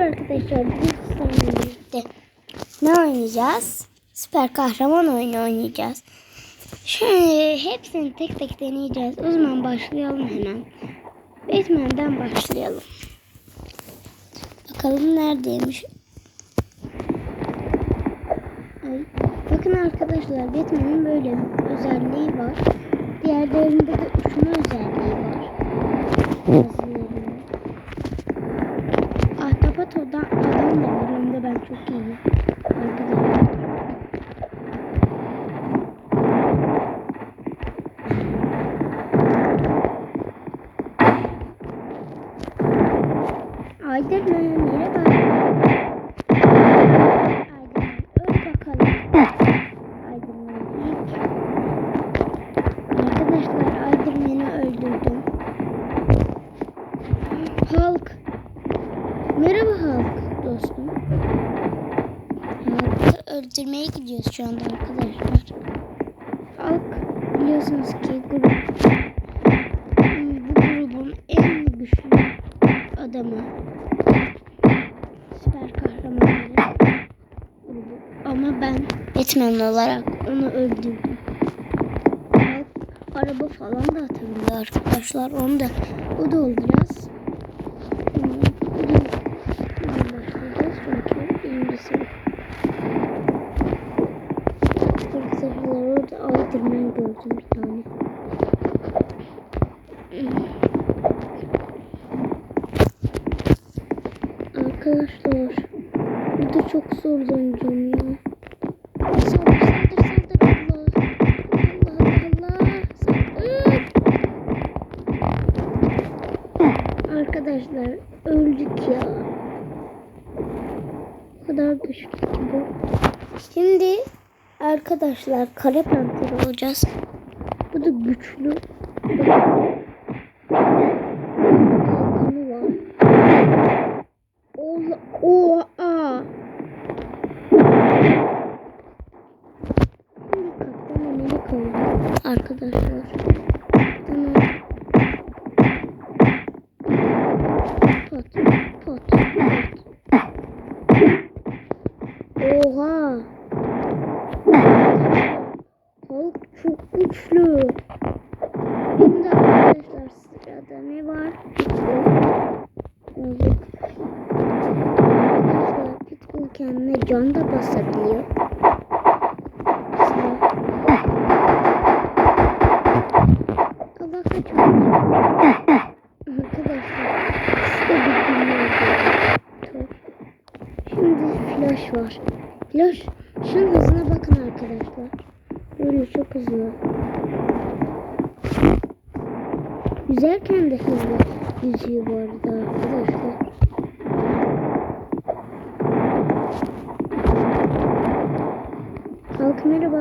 Arkadaşlar biz birlikte ne oynayacağız? Süper kahraman oyunu oynayacağız. Şöyle hepsini tek tek deneyeceğiz. O zaman başlayalım hemen. Batman'den başlayalım. Bakalım neredeymiş. Ay, bakın arkadaşlar Batman'in böyle bir özelliği var. Diğerlerinde de uçma özelliği var. Adam, adam da var. Onda ben çok iyiyim. Arkadaşlar. Aydın merhaba. Aydın öl bakalım. Aydın ilk. Arkadaşlar Aydın'ı öldürdüm. Halk. Merhaba Halk dostum. Öldürmeye gidiyoruz şu anda arkadaşlar. Halk biliyorsunuz ki grup. Bu grubun en güçlü adamı. Süper kahramanları grubu. Ama ben Batman olarak onu öldürdüm. Halk araba falan da atabiliyor arkadaşlar. Onu da o da olacağız. Arkadaşlar burada çok zorlanacağım ya. Allah. Allah Allah. Arkadaşlar öldük ya. O kadar güçlü ki bu. Şimdi arkadaşlar kare panter olacağız. Bu da güçlü. 我 flash var. Flash şunun hızına bakın arkadaşlar. Böyle çok hızlı. Yüzerken de hızlı yüzüyor bu arada arkadaşlar. Halk merhaba.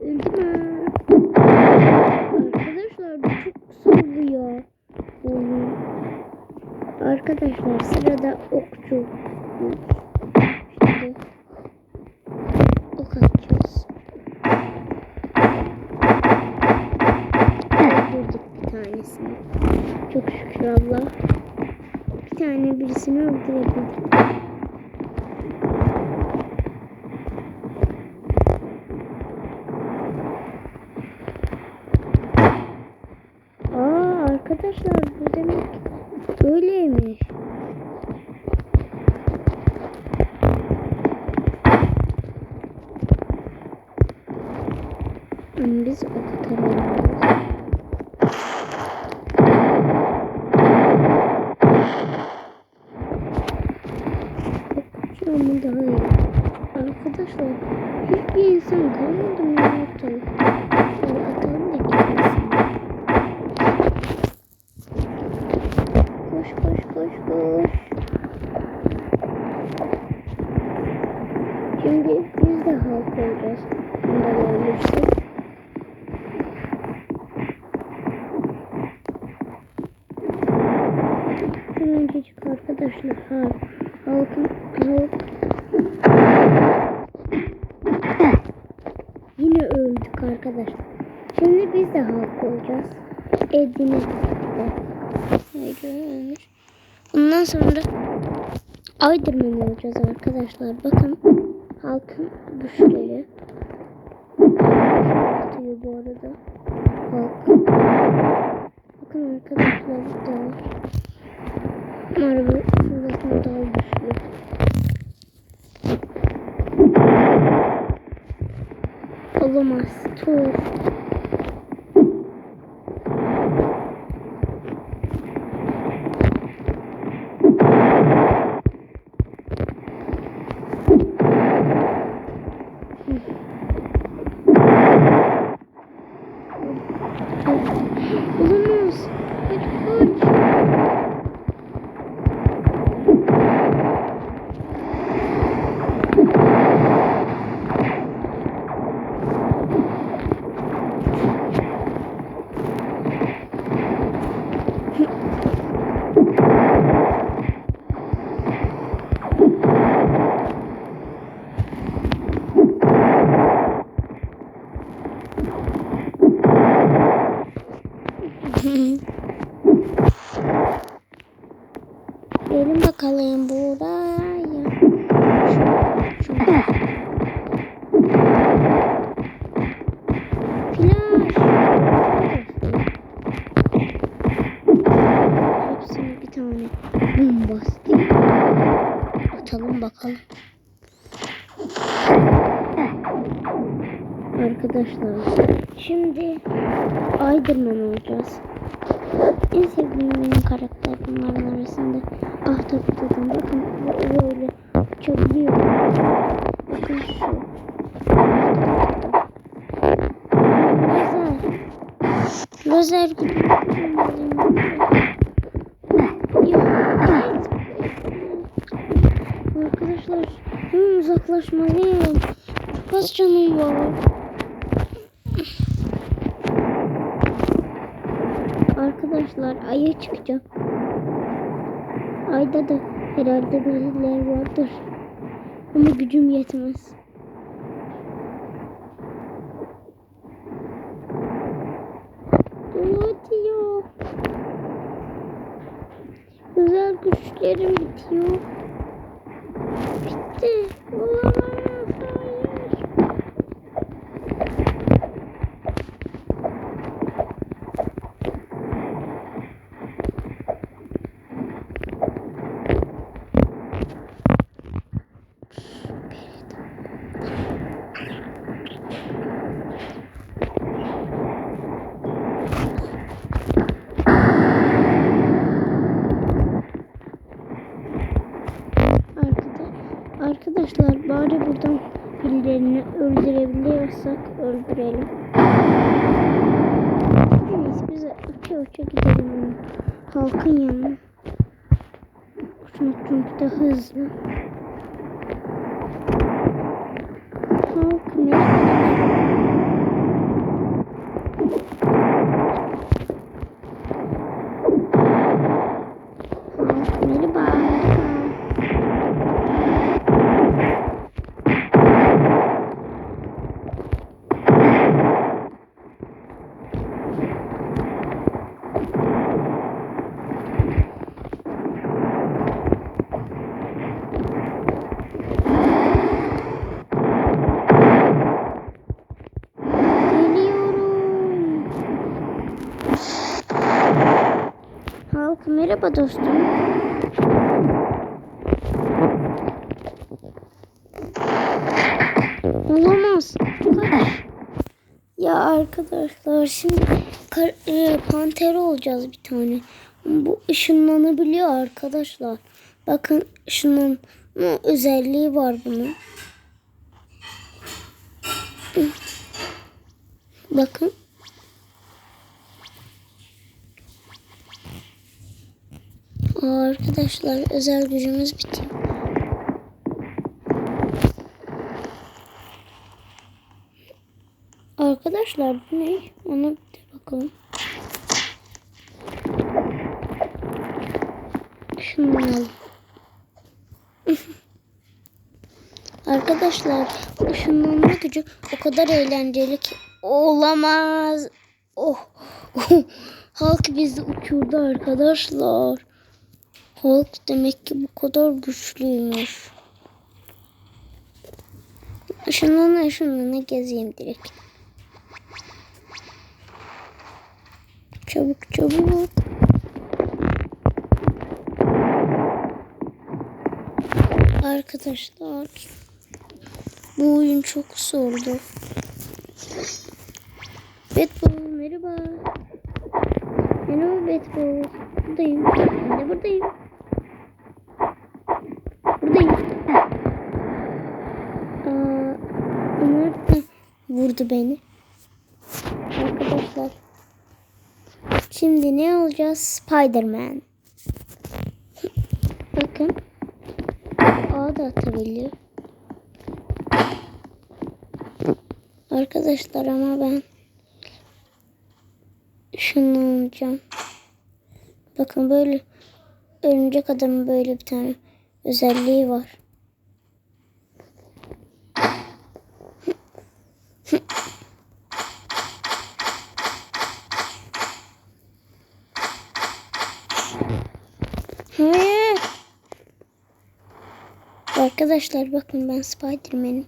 Öldü mü? Arkadaşlar bu çok sallıyor. Oyun. Arkadaşlar sırada okçu. Şimdi ok atacağız. Öldürdük bir tanesini. Çok şükür Allah. Bir tane birisini öldürebildik. Aa arkadaşlar bu demek böyleymiş. Hmm, Biz o. Okçu ama daha iyi. Arkadaşlar hiçbir insan kalmadı mı ortalıkta? Şöyle atalım da gitmesin. Koş koş koş koş. Şimdi biz de halk olacağız. Bundan olursa. Halk. Halkın halk. Yine öldük arkadaşlar. Şimdi biz de halk olacağız. Ediniz de. Ne görünür. Ondan sonra Aydırman olacağız arkadaşlar. Bakın halkın güçleri. Atıyor bu arada. Halk. Bakın arkadaşlar bu da var. Marvel şurasında daha güçlü. Olamaz. Tur. Olamaz. Hadi kaç. Gelin bakalım buraya. Şöyle. Flash. Hepsini bir tane bombastik atalım bakalım. Arkadaşlar şimdi Aydırman olacağız. En sevdiğim benim karakter bunların arasında. Ah tabii dedim. Bakın bu böyle uçabiliyor. Bakın şu. Git. Arkadaşlar hemen uzaklaşmalıyım. Az canım var. Arkadaşlar aya çıkacağım. Ayda da herhalde birileri vardır. Ama gücüm yetmez. Hadi ya. Özel güçlerim bitiyor. Bitti. Olamaz. Arkadaşlar bari buradan birilerini öldürebiliyorsak öldürelim. Neyse biz uça uça gidelim halkın yanına. Uçmak çünkü de hızlı. Halk ne? Halk merhaba. merhaba. Geliyorum. Halk merhaba dostum. Olamaz. Ya arkadaşlar şimdi kar, e, panter olacağız bir tane. Bu ışınlanabiliyor arkadaşlar. Bakın ışınlanma özelliği var bunun. Bakın. Arkadaşlar özel gücümüz bitiyor. Arkadaşlar bu ne? Ona bir bakalım. Şunu alalım. Arkadaşlar ışınlanma gücü o kadar eğlenceli ki olamaz. Oh. Halk bizi uçurdu arkadaşlar. Hulk demek ki bu kadar güçlüymüş. Şundan şundan gezeyim direkt. Çabuk çabuk. Arkadaşlar bu oyun çok zordu. Batball merhaba. Merhaba Batball. Buradayım. Ben de. Buradayım. Aa, Ömer de vurdu beni. Arkadaşlar. Şimdi ne olacağız? Spiderman. Bakın. A da atabiliyor. Arkadaşlar ama ben şunu alacağım. Bakın böyle örümcek adamın böyle bir tane özelliği var. Arkadaşlar bakın ben Spiderman'im.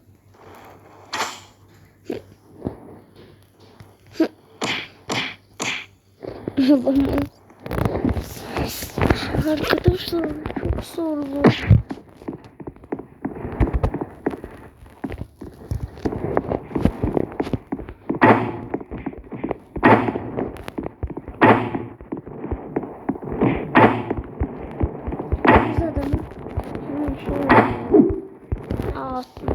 Olamaz. Arkadaşlar çok zorlu. Biz adamı hemen şöyle Ağzına.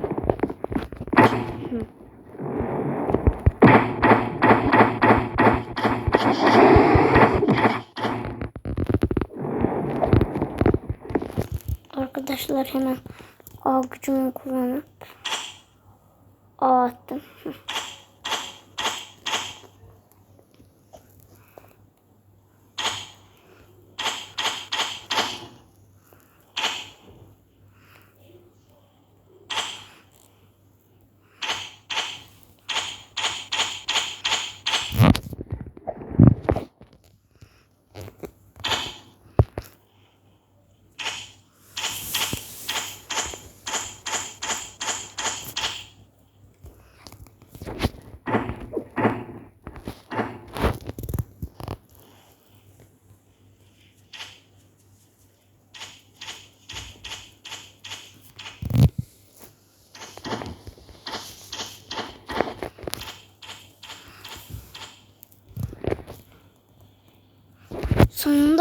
Hı. Arkadaşlar hemen. A gücümü kullanıp A attım. Hı.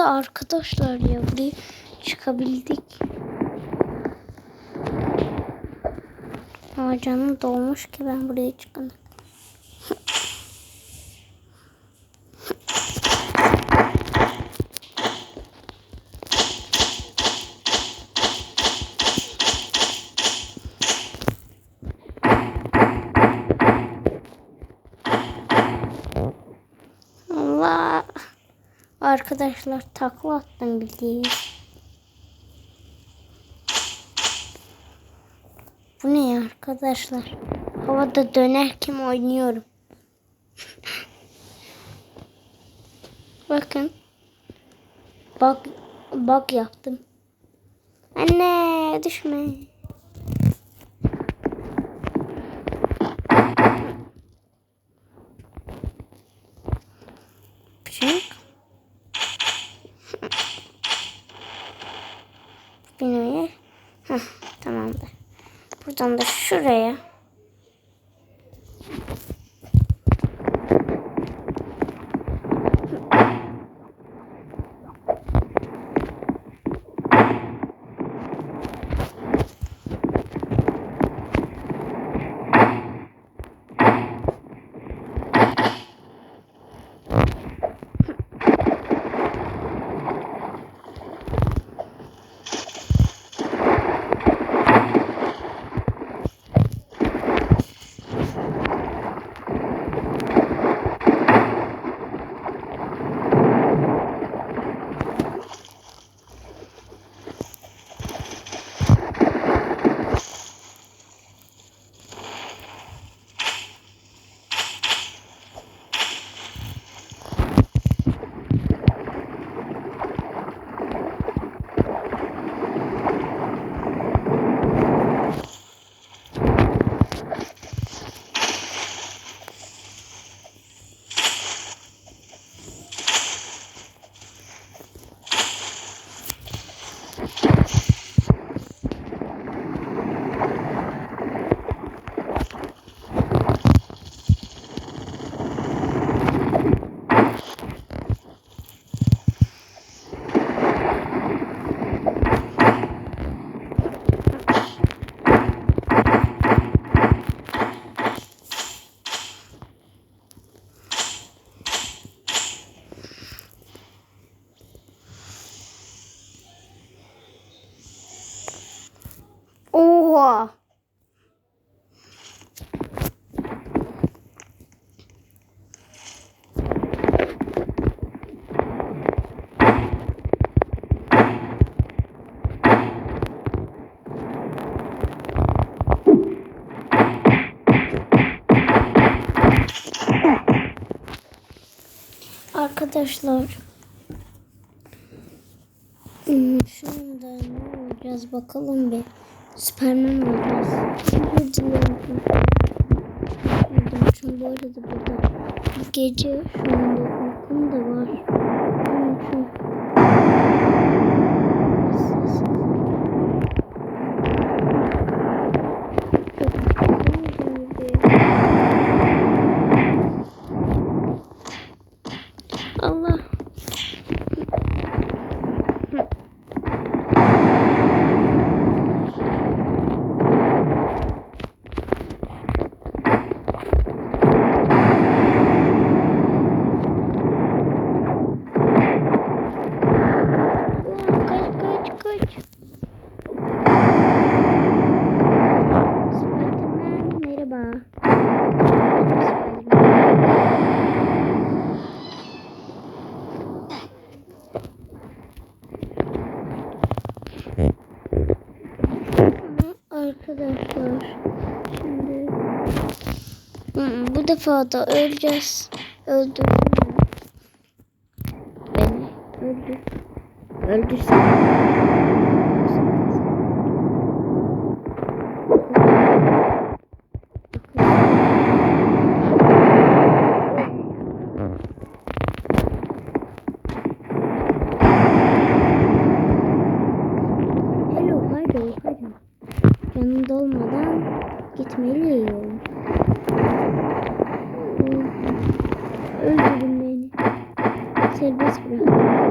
Sonunda arkadaşlar ya buraya çıkabildik. Ama canım dolmuş ki ben buraya çıkana. Allah. Arkadaşlar takla attım bildiğin. Bu ne ya arkadaşlar? Havada dönerken oynuyorum. Bakın. Bak bak yaptım. Anne düşme. Buradan da şuraya. Arkadaşlar. Hmm, Şunda ne olacağız bakalım bir. Süpermen olacağız. Özür dilerim. Bu arada burada gece şu anda uykum da var. Onun için sessiz. Çok güzel. Allah. Kaç kaç kaç. Spiderman merhaba. Spiderman. Ama Arkadaşlar şimdi Hı, bu defa da öleceğiz. Öldürdün mü? Beni öldür. Öldürsen. Yanımda olmadan gitmeliyim. Öldürün beni. Serbest bırak.